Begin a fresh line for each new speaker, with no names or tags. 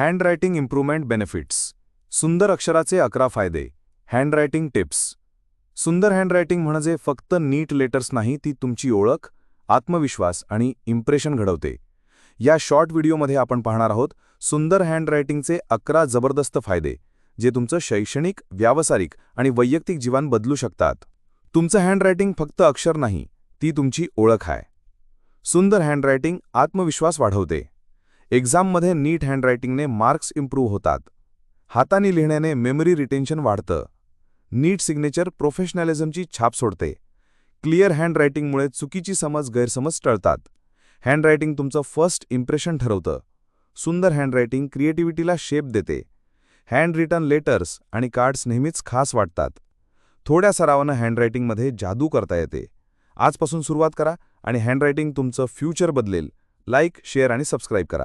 Handwriting improvement benefits सुंदर अक्षराचे अकरा फायदे. हँडरायटिंग टिप्स सुंदर हँडरायटिंग म्हणजे फक्त नीट लेटर्स नाही ती तुमची ओळख आत्मविश्वास आणि इम्प्रेशन घडवते. या शॉर्ट व्हिडिओमध्ये आपण पाहणार आहोत सुंदर हँडरायटिंगचे अकरा जबरदस्त फायदे जे तुमचं शैक्षणिक व्यावसायिक आणि वैयक्तिक जीवन बदलू शकतात. तुमचं हँडरायटिंग फक्त अक्षर नाही ती तुमची ओळख आहे. सुंदर हँडरायटिंग आत्मविश्वास वाढवते. एक्झाममध्ये नीट हँडरायटिंगने मार्क्स इम्प्रूव्ह होतात. हाताने लिहिण्याने मेमरी रिटेन्शन वाढतं. नीट सिग्नेचर प्रोफेशनॅलिझमची छाप सोडते. क्लिअर हँडरायटिंगमुळे चुकीची समज गैरसमज टळतात. हँडरायटिंग तुमचं फर्स्ट इम्प्रेशन ठरवतं. सुंदर हँडरायटिंग क्रिएटिव्हिटीला शेप देते. हँड रिटन लेटर्स आणि कार्ड्स नेहमीच खास वाटतात. थोड्या सरावानं हँडरायटिंगमध्ये जादू करता येते. आजपासून सुरुवात करा आणि हँडरायटिंग तुमचं फ्युचर बदलेल. लाईक शेअर आणि सबस्क्राईब करा.